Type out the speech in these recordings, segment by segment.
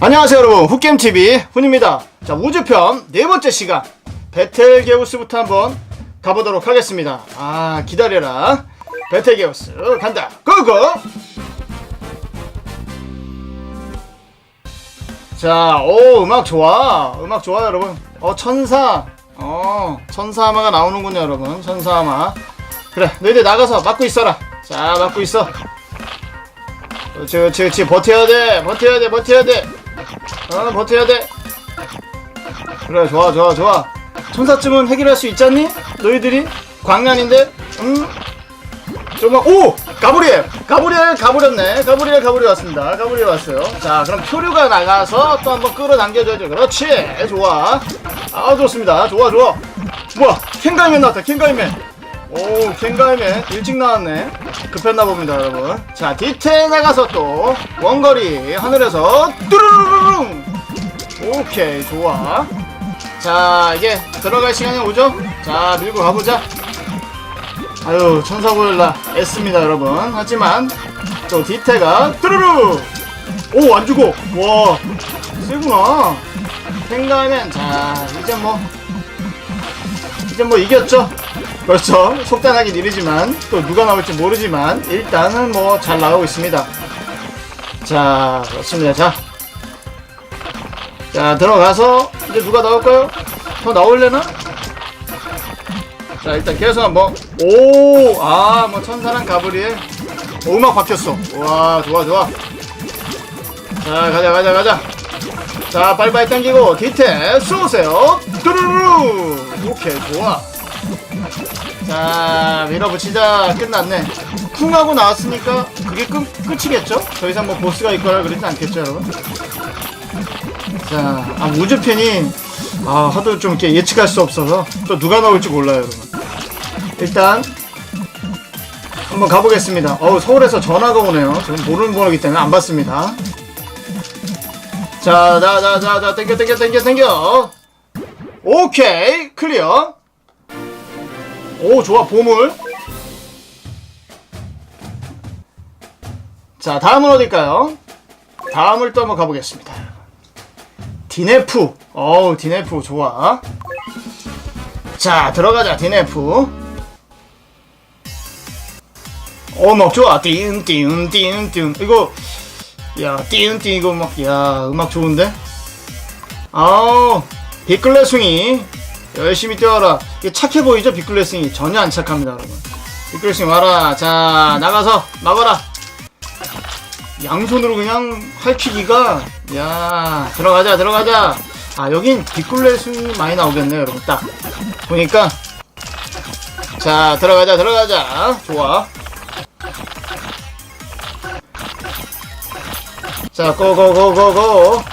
안녕하세요 여러분. 훅겜TV 훈입니다. 자 우주편 네 번째 시간. 베텔게우스부터 한번 가보도록 하겠습니다. 아 기다려라. 베텔게우스 간다. 고고! 자오 음악 좋아. 음악 좋아 여러분. 어 천사. 어 천사하마가 나오는군요 여러분. 천사하마. 그래 너희들 나가서 막고 있어라. 자 막고 있어. 그렇지 그렇지 그렇지 버텨야 돼. 버텨야 돼. 버텨야 돼 어, 버텨야 돼. 그래, 좋아, 좋아, 좋아. 천사쯤은 해결할 수 있잖니? 너희들이? 광란인데? 응? 정말, 오! 가브리엘! 가브리엘 가버렸네. 가브리엘 가버리 왔습니다. 가브리엘 왔어요. 자, 그럼 표류가 나가서 또 한번 끌어당겨줘야죠. 그렇지! 좋아. 아, 좋습니다. 좋아, 좋아. 뭐야, 켄가이맨 나왔다, 켄가이맨. 오, 켄가이맨 일찍 나왔네. 급했나 봅니다, 여러분. 자, 디테일 나가서 또 원거리 하늘에서 뚜루루루룽. 오케이, 좋아. 자, 이제 들어갈 시간이 오죠? 자, 밀고 가보자. 아유, 천사고릴라 애씁니다, 여러분. 하지만 또 디테가 뚜루루. 오, 안 죽어. 와, 세구나. 켄가이맨. 자, 이제 뭐 이제 뭐 이겼죠? 그렇죠. 속단하기 이르지만 또 누가 나올지 모르지만 일단은 뭐 잘 나오고 있습니다. 자, 그렇습니다. 자, 자 들어가서 이제 누가 나올까요? 더 나올래나? 자, 일단 계속 한번 오, 아, 뭐 천사랑 가브리엘 오, 음악 바뀌었어. 와, 좋아, 좋아. 자, 가자, 가자, 가자. 자, 빨리빨리 당기고 디테 쏘세요. 뚜루루. 오케이, 좋아. 자, 밀어붙이자. 끝났네. 쿵 하고 나왔으니까 그게 끝, 끝이겠죠? 더 이상 뭐 보스가 있거나 그러진 않겠죠, 여러분? 자, 아, 우주편이 아, 하도 좀 이렇게 예측할 수 없어서 또 누가 나올지 몰라요, 여러분. 일단 한번 가보겠습니다. 어우, 서울에서 전화가 오네요. 지금 모르는 번호기 때문에 안 받습니다. 자, 자, 자, 자, 자, 땡겨, 땡겨, 땡겨, 땡겨. 오케이, 클리어. 오, 좋아, 보물. 자, 다음은 어딜까요? 다음을 또 한번 가보겠습니다. 디네프. 어우, 디네프, 좋아. 자, 들어가자, 디네프. 어, 막 좋아. 띵, 띵, 띵, 띵. 이거, 야, 띠은띠 이거 막, 야, 음악 좋은데? 아우, 빅글레숭이 열심히 뛰어라. 이게 착해 보이죠, 빅글레숭이? 전혀 안 착합니다, 여러분. 빅글레숭이 와라. 자, 나가서 막아라. 양손으로 그냥 할퀴기가, 야, 들어가자, 들어가자. 아, 여긴 빅글레숭이 많이 나오겠네요, 여러분. 딱. 보니까. 자, 들어가자, 들어가자. 좋아. 자, 고고고고고.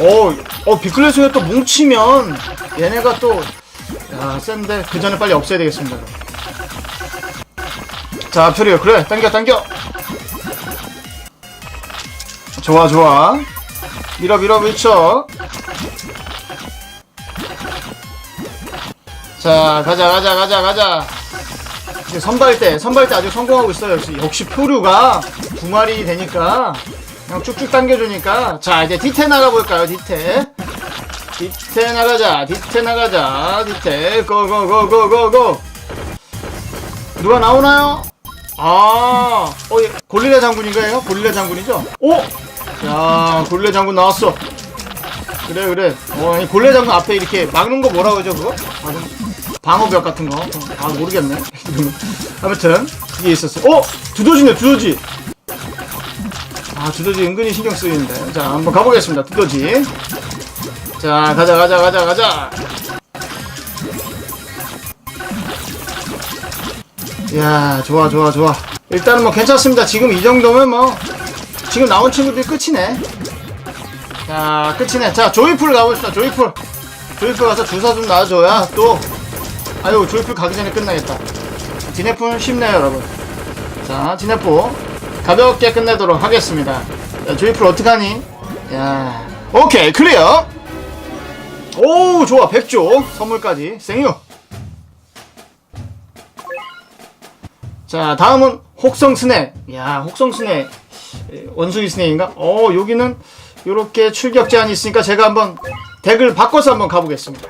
오, 어, 비클레스가 또 뭉치면 얘네가 또, 야, 센데 그 전에 빨리 없애야 되겠습니다. 자, 표리요. 그래, 당겨, 당겨. 좋아, 좋아. 밀어, 밀어, 밀쳐. 자, 가자, 가자, 가자, 가자. 이제 선발대, 선발대 아주 성공하고 있어요. 역시, 역시 표류가 두 마리 되니까. 그냥 쭉쭉 당겨주니까 자 이제 디테 나가볼까요 디테 디테 나가자 디테 나가자 디테 고고고고고고 누가 나오나요? 아, 어, 예, 골리라 장군인가요? 골리라 장군이죠? 오! 야, 골리라 장군 나왔어. 그래, 그래. 어, 이 골리라 장군 앞에 이렇게 막는 거 뭐라고 하죠, 그거? 방어벽 같은 거. 아, 모르겠네. 아무튼, 그게 있었어. 어! 두더지네, 두더지! 아 두더지 은근히 신경 쓰이는데 자 한번 가보겠습니다 두더지 자 가자 가자 가자 가자. 이야 좋아 좋아 좋아. 일단은 뭐 괜찮습니다. 지금 이 정도면 뭐 지금 나온 친구들이 끝이네. 자 끝이네. 자 조이풀 가봅시다 조이풀. 조이풀 가서 주사 좀 놔줘야 또 아유 조이풀 가기 전에 끝나겠다. 디네프는 쉽네요 여러분. 자 디네프 가볍게 끝내도록 하겠습니다. 야, 조이풀 어떡하니? 야, 오케이 클리어. 오 좋아 100조 선물까지 생유. 자 다음은 혹성 스낵. 야 혹성 스낵. 예, 원숭이 스네인가? 어 여기는 이렇게 출격 제한이 있으니까 제가 한번 덱을 바꿔서 한번 가보겠습니다.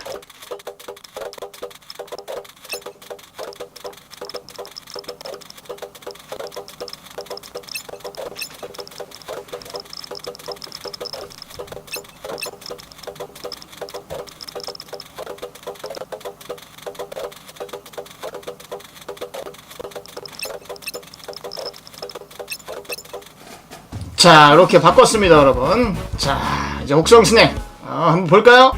자 이렇게 바꿨습니다 여러분. 자 이제 혹성 스낵 어, 한번 볼까요?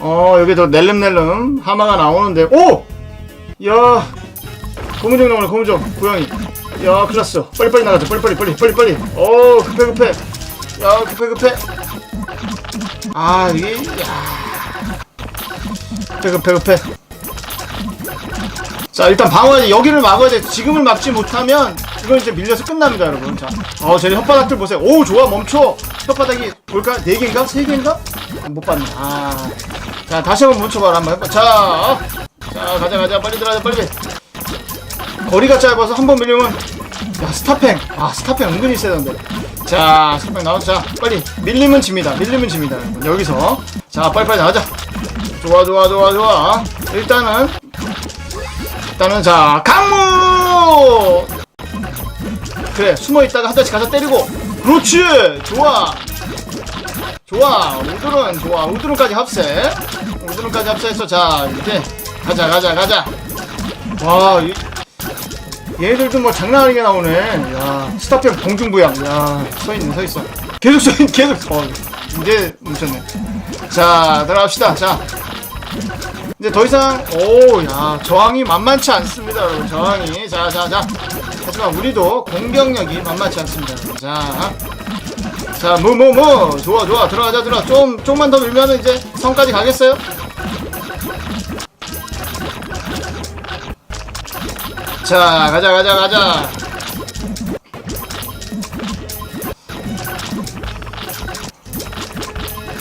어 여기도 낼름낼름 하마가 나오는데. 오! 야 고무종 나오네 고무종 고양이. 야 큰일났어. 빨리빨리 나가자 빨리빨리 빨리 빨리빨리. 어 급해 급해. 야 급해 급해. 아 이게 야. 급해 급해 급해. 자 일단 방어해 여기를 막아야 돼. 지금을 막지 못하면 이건 이제 밀려서 끝납니다 여러분. 자어 제 혓바닥들 보세요. 오 좋아 멈춰. 혓바닥이 볼까? 4개인가? 3개인가? 못 봤네. 아 자 다시 한번 멈춰봐라 한번 해봐. 자, 자 가자 가자. 빨리 들어가자 빨리. 거리가 짧아서 한 번 밀리면 야 스타팽 아 스타팽 은근히 세던데. 자 스타팽 나오자 자 빨리. 밀리면 집니다. 밀리면 집니다 여러분. 여기서. 자 빨리빨리 나가자. 좋아 좋아 좋아 좋아. 일단은 일단은 자 강무 그래 숨어 있다가 한 대씩 가서 때리고. 그렇지! 좋아. 좋아. 우드른 좋아. 우드른까지 합세. 우드른까지 합세해서 자 이제 가자 가자 가자. 와 이, 얘들도 뭐 장난 아니게 나오네. 야 스타필 공중부양. 야 서있네 서있어. 계속 서있 계속 어 이제 뭉쳤네. 자 들어갑시다. 자. 이제 더 이상 오 야 저항이 만만치 않습니다 여러분. 저항이. 자 자 자 하지만 우리도 공격력이 만만치 않습니다. 자 자, 뭐, 뭐, 뭐. 좋아, 좋아. 들어가자, 들어가. 좀, 좀만 더 밀면은 이제 성까지 가겠어요? 자, 가자, 가자, 가자.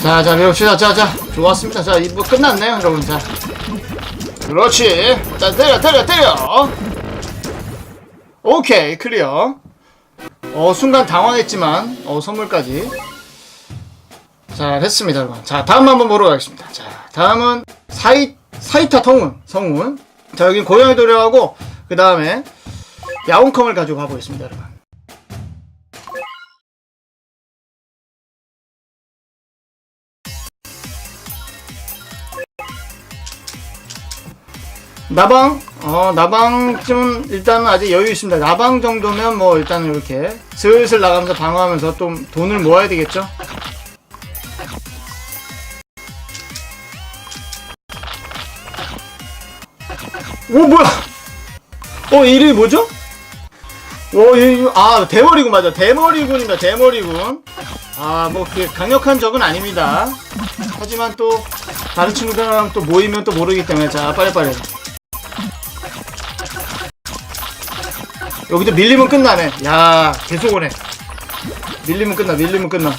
자, 자, 배웁시다. 자, 자. 좋았습니다. 자, 이부 끝났네요, 여러분. 자. 그렇지. 자, 때려, 때려, 때려. 오케이, 클리어. 어, 순간 당황했지만, 어, 선물까지. 자, 됐습니다, 여러분. 자, 다음 한번 보러 가겠습니다. 자, 다음은 사이, 사이타 성운, 성운. 자, 여긴 고양이 도려하고, 그 다음에 야옹컴을 가지고 가보겠습니다, 여러분. 나방 어 나방쯤은 일단 아직 여유 있습니다 나방 정도면 뭐 일단 이렇게 슬슬 나가면서 방어하면서 좀 돈을 모아야 되겠죠 오 뭐야 어 이름이 뭐죠? 오, 이, 아, 대머리군, 맞아. 대머리군입니다, 대머리군. 아, 뭐, 그, 강력한 적은 아닙니다. 하지만 또, 다른 친구들이랑 또 모이면 또 모르기 때문에, 자, 빨리빨리. 여기도 밀리면 끝나네. 야, 계속 오네. 밀리면 끝나, 밀리면 끝나.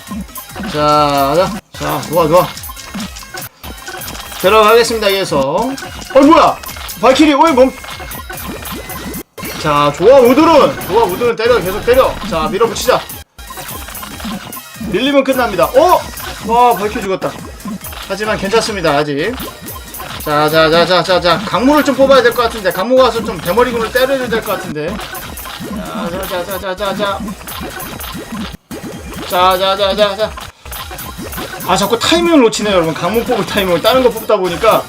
자, 가자. 자, 좋아, 좋아. 들어가겠습니다, 계속. 어, 뭐야! 발키리, 왜 멈, 자, 좋아, 우드른! 좋아, 우드른 때려, 계속 때려. 자, 밀어붙이자. 밀리면 끝납니다. 어! 와, 발키 죽었다. 하지만 괜찮습니다, 아직. 자, 자, 자, 자, 자, 자. 강무를 좀 뽑아야 될 것 같은데. 강무 가서 좀 대머리군을 때려야 될 것 같은데. 자, 자, 자, 자, 자, 자, 자. 자, 자, 자, 자, 자. 아, 자꾸 타이밍을 놓치네요, 여러분. 강무 뽑을 타이밍을 다른 거 뽑다 보니까.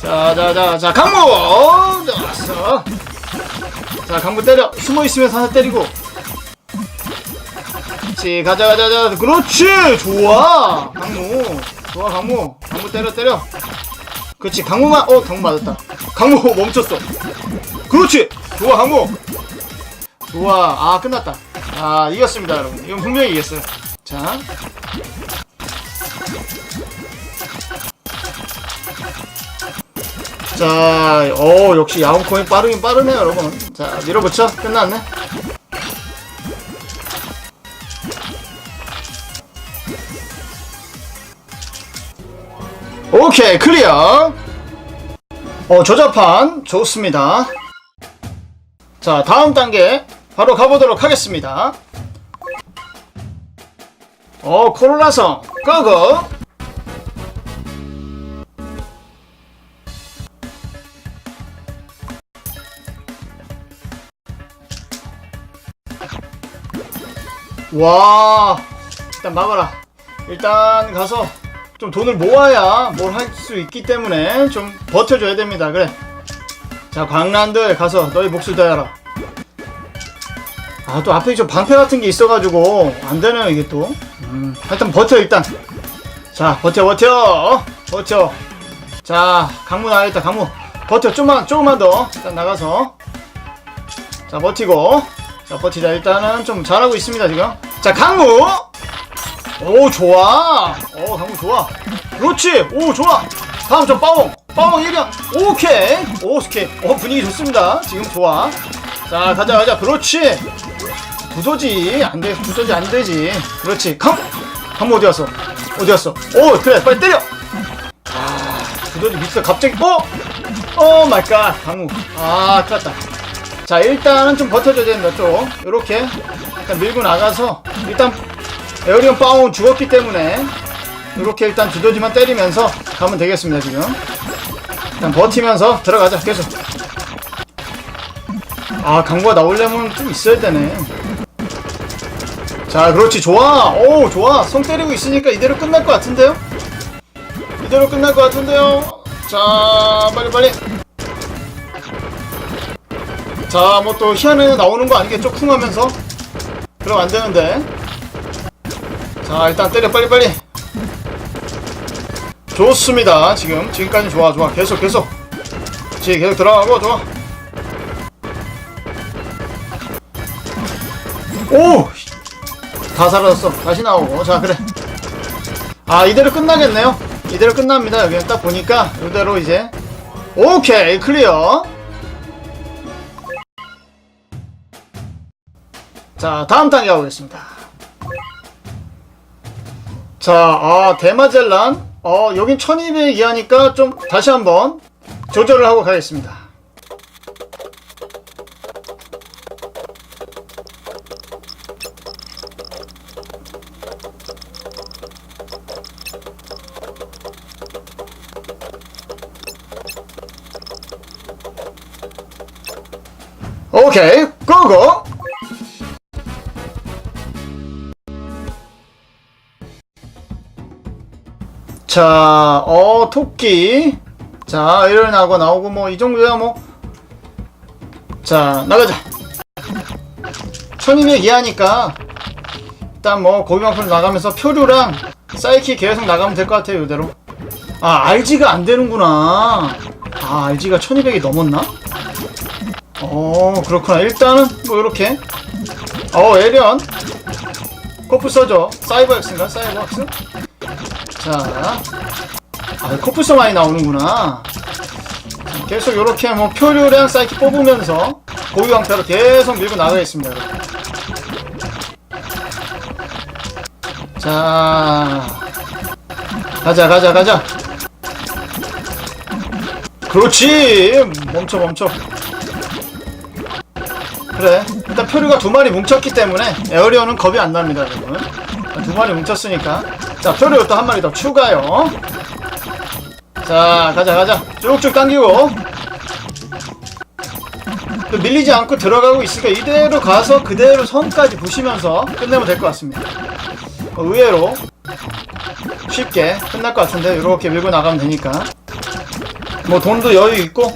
자, 자, 자, 자, 강무! 어, 좋았어. 자, 강무 때려. 숨어 있으면서 하나 때리고. 그렇지, 가자, 가자, 가자. 그렇지! 좋아! 강무. 좋아, 강무. 강무 때려, 때려. 그렇지, 강무만, 어, 강무 맞았다. 강무 멈췄어. 그렇지! 좋아, 강무. 좋아, 아, 끝났다. 아, 이겼습니다, 여러분. 이건 분명히 이겼어요. 자. 자, 어, 역시 야옹코인 빠르긴 빠르네요, 여러분. 자, 밀어붙여. 끝났네. 오케이, 클리어. 어, 조잡판. 좋습니다. 자, 다음 단계. 바로 가보도록 하겠습니다. 어, 코로나성, 고고! 와, 일단 막아라. 일단 가서 좀 돈을 모아야 뭘 할 수 있기 때문에 좀 버텨줘야 됩니다. 그래. 자, 광란들 가서 너희 몫을 다해라. 아, 또 앞에 좀 방패 같은 게 있어가지고 안 되네요, 이게 또. 음, 하여튼 버텨, 일단. 자, 버텨, 버텨. 버텨. 자, 강무 나와있다, 강무. 버텨, 좀만, 조금만 더. 일단 나가서. 자, 버티고. 자, 버티자. 일단은 좀 잘하고 있습니다, 지금. 자, 강무! 오, 좋아. 오, 강무 좋아. 그렇지. 오, 좋아. 다음 저 빠옹. 빠옹 1경. 오케이. 오, 스케. 오, 분위기 좋습니다. 지금 좋아. 자, 가자, 가자. 그렇지. 부서지. 안 돼. 부서지 안 되지. 그렇지. 강! 강무 어디 갔어? 어디 갔어? 오, 그래. 빨리 때려. 아, 부서지 밑에 갑자기, 어? 오 마이 갓. 강무. 아, 아깝다. 자, 일단은 좀 버텨줘야 된다, 좀. 요렇게. 일단 밀고 나가서, 일단, 에어리언 파운 죽었기 때문에, 요렇게 일단 두더지만 때리면서 가면 되겠습니다, 지금. 일단 버티면서 들어가자, 계속. 아, 강구가 나오려면 좀 있어야 되네. 자, 그렇지, 좋아. 오, 좋아. 성 때리고 있으니까 이대로 끝날 것 같은데요? 이대로 끝날 것 같은데요? 자, 빨리, 빨리. 자, 뭐 또 희한해 나오는 거 아니겠죠? 쿵 하면서. 그럼 안 되는데. 자, 일단 때려, 빨리, 빨리. 좋습니다. 지금. 지금까지 좋아, 좋아. 계속, 계속. 그렇지, 계속 들어가고, 좋아. 오! 다 사라졌어. 다시 나오고. 자, 그래. 아, 이대로 끝나겠네요. 이대로 끝납니다. 여기 딱 보니까, 이대로 이제. 오케이, 클리어. 자, 다음 단계 가보겠습니다. 자, 아, 대마젤란. 어, 여긴 1200 이하니까 좀 다시 한번 조절을 하고 가겠습니다. 자, 어, 토끼. 자, 일어나고 나오고 뭐 이 정도야 뭐. 자, 나가자. 1200 이하니까 일단 뭐 고기만큼 나가면서 표류랑 사이키 계속 나가면 될 것 같아요, 이대로. 아, RG가 안 되는구나. 아, RG가 1200이 넘었나? 어, 그렇구나. 일단은 뭐 이렇게. 어, 에리언. 코프 써줘. 사이버 엑스인가? 사이버 엑스? 자, 아, 코프서 많이 나오는구나. 자, 계속 이렇게 뭐 표류량 사이키 뽑으면서 고유 형태로 계속 밀고 나가겠습니다. 여러분. 자, 가자, 가자, 가자. 그렇지. 멈춰, 멈춰. 그래. 일단 표류가 두 마리 뭉쳤기 때문에 에어리어는 겁이 안 납니다, 여러분. 두 마리 뭉쳤으니까. 자, 표류 또 한 마리 더 추가요. 자, 가자, 가자. 쭉쭉 당기고. 또 밀리지 않고 들어가고 있으니까 이대로 가서 그대로 선까지 부시면서 끝내면 될 것 같습니다. 어, 의외로 쉽게 끝날 것 같은데 이렇게 밀고 나가면 되니까. 뭐 돈도 여유 있고.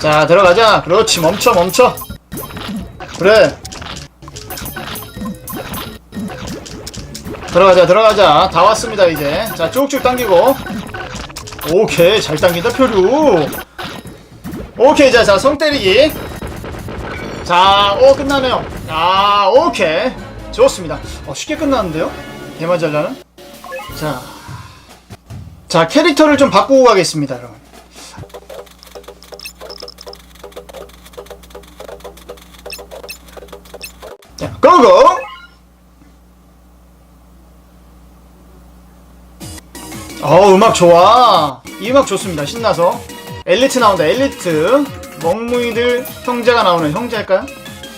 자, 들어가자. 그렇지, 멈춰, 멈춰. 그래. 들어가자 들어가자. 다 왔습니다 이제. 자 쭉쭉 당기고. 오케이 잘 당긴다 표류. 오케이 자자 성 때리기. 자오 끝나네요. 아 오케이. 좋습니다. 어 쉽게 끝났는데요? 대마잘라는? 자, 자 캐릭터를 좀 바꾸고 가겠습니다 여러분. 자 고고 어 음악 좋아. 이 음악 좋습니다. 신나서. 엘리트 나온다 엘리트. 먹무이들 형제가 나오는 형제일까요?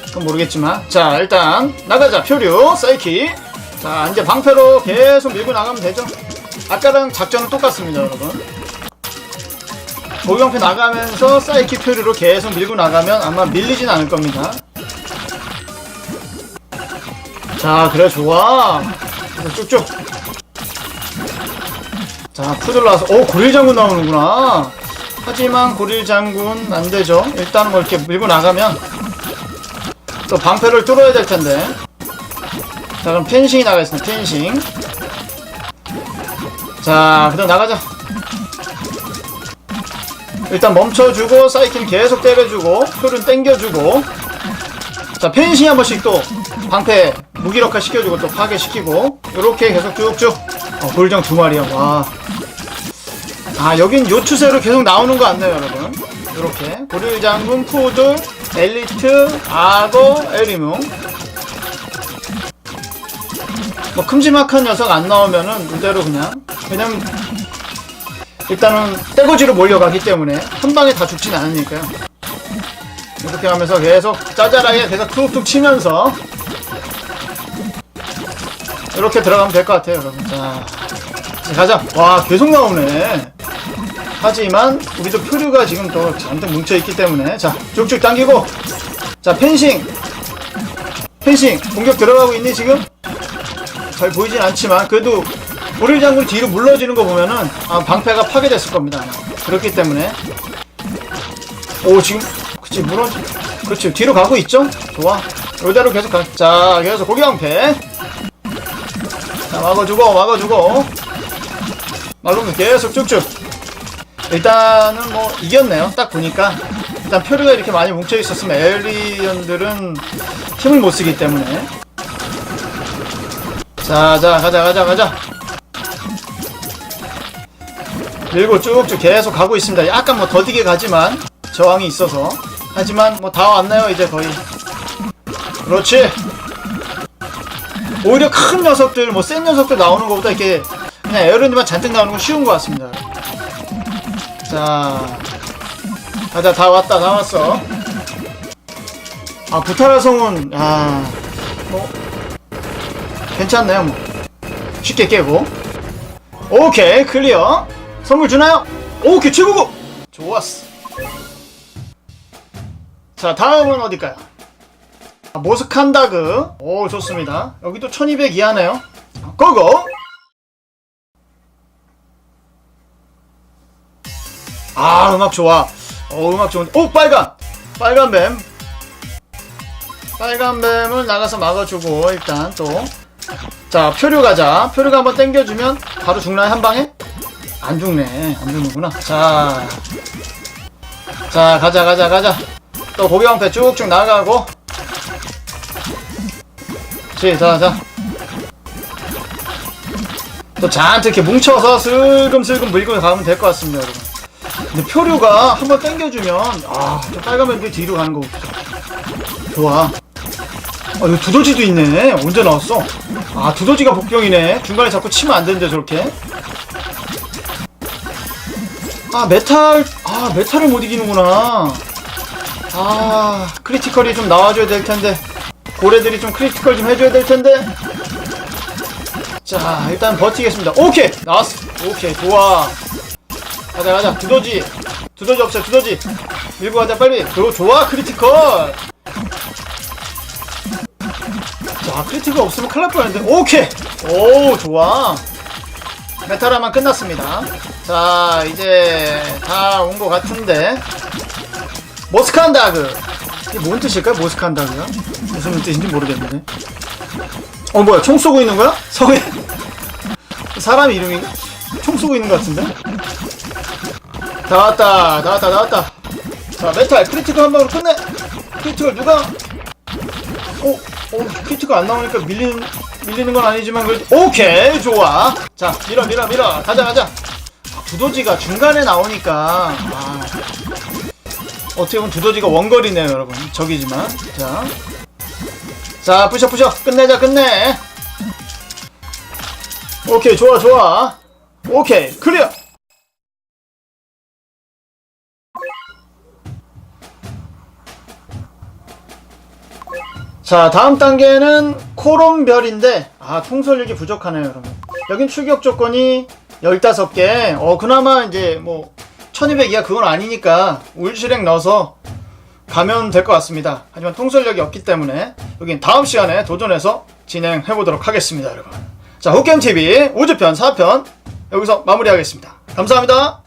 그건 모르겠지만. 자 일단 나가자. 표류 사이키. 자 이제 방패로 계속 밀고 나가면 되죠. 아까랑 작전은 똑같습니다 여러분. 고경패 나가면서 사이키 표류로 계속 밀고 나가면 아마 밀리진 않을 겁니다. 자 그래 좋아. 쭉쭉 자 푸들 나와서 오 고릴 장군 나오는구나. 하지만 고릴 장군 안 되죠. 일단 뭐 이렇게 밀고 나가면 또 방패를 뚫어야 될 텐데. 자 그럼 펜싱이 나가겠습니다. 펜싱. 자 그다음 나가자. 일단 멈춰주고 사이킨 계속 때려주고 표는 땡겨주고. 자 펜싱 한 번씩 또 방패 무기력화 시켜주고 또 파괴시키고. 이렇게 계속 쭉쭉 어, 골정 두 마리야 와. 아 여긴 요 추세로 계속 나오는 거 같네요 여러분. 이렇게. 고릴 장군 푸들 엘리트 악어 에리뭉 뭐 큼지막한 녀석 안 나오면은 이대로 그냥 그냥 일단은 떼거지로 몰려가기 때문에 한 방에 다 죽진 않으니까요. 이렇게 하면서 계속 짜잘하게 계속 툭툭 치면서 이렇게 들어가면 될 것 같아요 여러분. 자 가자. 와 계속 나오네. 하지만 우리도 표류가 지금 또 잔뜩 뭉쳐있기 때문에 자 쭉쭉 당기고. 자 펜싱. 펜싱 공격 들어가고 있니 지금? 잘 보이진 않지만 그래도 고릴 장군 뒤로 물러지는 거 보면은 아, 방패가 파괴됐을 겁니다. 그렇기 때문에. 오 지금 그치 물어 그렇지. 뒤로 가고 있죠? 좋아. 이대로 계속 가. 자 계속 고기 방패 자 막아주고 막아주고. 막으면 계속 쭉쭉. 일단은 뭐 이겼네요. 딱 보니까. 일단 표류가 이렇게 많이 뭉쳐 있었으면 에어리언들은 힘을 못 쓰기 때문에. 자 자 가자 가자 가자. 밀고 쭉쭉 계속 가고 있습니다. 약간 뭐 더디게 가지만 저항이 있어서. 하지만 뭐 다 왔나요 이제 거의. 그렇지 오히려 큰 녀석들 뭐 센 녀석들 나오는 것보다 이렇게 그냥 에어리언들만 잔뜩 나오는 건 쉬운 것 같습니다. 자 가자 다 왔다 다 왔어. 아 부타라 성은 아뭐 괜찮네요 뭐. 쉽게 깨고. 오케이 클리어. 선물 주나요? 오케이 최고고! 좋았어. 자 다음은 어딜까요? 아, 모스칸다그. 오 좋습니다. 여기도 1200 이하네요. 고고! 아 음악 좋아. 어 음악 좋은데 오 빨간! 빨간 뱀. 빨간 뱀을 나가서 막아주고 일단 또. 자 표류 가자. 표류가 한번 땡겨주면 바로 죽나요 한 방에? 안 죽네. 안 죽는구나. 자, 자 가자 가자 가자. 또 고기방패 쭉쭉 나가고 자자. 또 잔뜩 이렇게 뭉쳐서 슬금슬금 물고 가면 될 것 같습니다 여러분. 근데 표류가 한번 땡겨주면 아저 빨간 뱀들 뒤로 가는 거 좋아. 아 이거 두더지도 있네. 언제 나왔어? 아 두더지가 복병이네. 중간에 자꾸 치면 안 되는데 저렇게. 아 메탈 아 메탈을 못 이기는구나. 아 크리티컬이 좀 나와줘야 될 텐데 고래들이 좀 크리티컬 좀 해줘야 될 텐데. 자 일단 버티겠습니다. 오케이! 나왔어. 오케이 좋아. 가자 가자. 두더지. 두더지 없어요 두더지. 밀고 가자 빨리. 그 좋아 크리티컬. 자 크리티컬 없으면 큰일 날 뻔했는데. 오케이! 오 좋아. 메타라만 끝났습니다. 자 이제 다 온 것 같은데. 모스칸다그 뭔 뜻일까요? 모스칸다그가 무슨 뜻인지 모르겠는데. 어 뭐야 총 쏘고 있는 거야? 서해 사람 이름인가? 총 쏘고 있는 것 같은데? 다 왔다 다 왔다 다 왔다. 자 메탈 크리티컬 한 방으로 끝내. 크리티컬 누가? 오, 오 크리티컬 안 나오니까 밀리는 밀리는 건 아니지만 그래도 오케이 좋아. 자 밀어 밀어 밀어. 가자 가자. 두더지가 중간에 나오니까. 아, 어떻게 보면 두더지가 원거리네요 여러분. 적이지만. 자, 자 부셔 부셔. 끝내자 끝내. 오케이 좋아 좋아. 오케이 클리어. 자 다음 단계는 코론별인데 아 통솔력이 부족하네요 여러분. 여긴 출격 조건이 15개. 어 그나마 이제 뭐 1200 이하 그건 아니니까 울실행 넣어서 가면 될 것 같습니다. 하지만 통솔력이 없기 때문에 여긴 다음 시간에 도전해서 진행해 보도록 하겠습니다 여러분. 자 호겜TV 우주편 4편 여기서 마무리하겠습니다. 감사합니다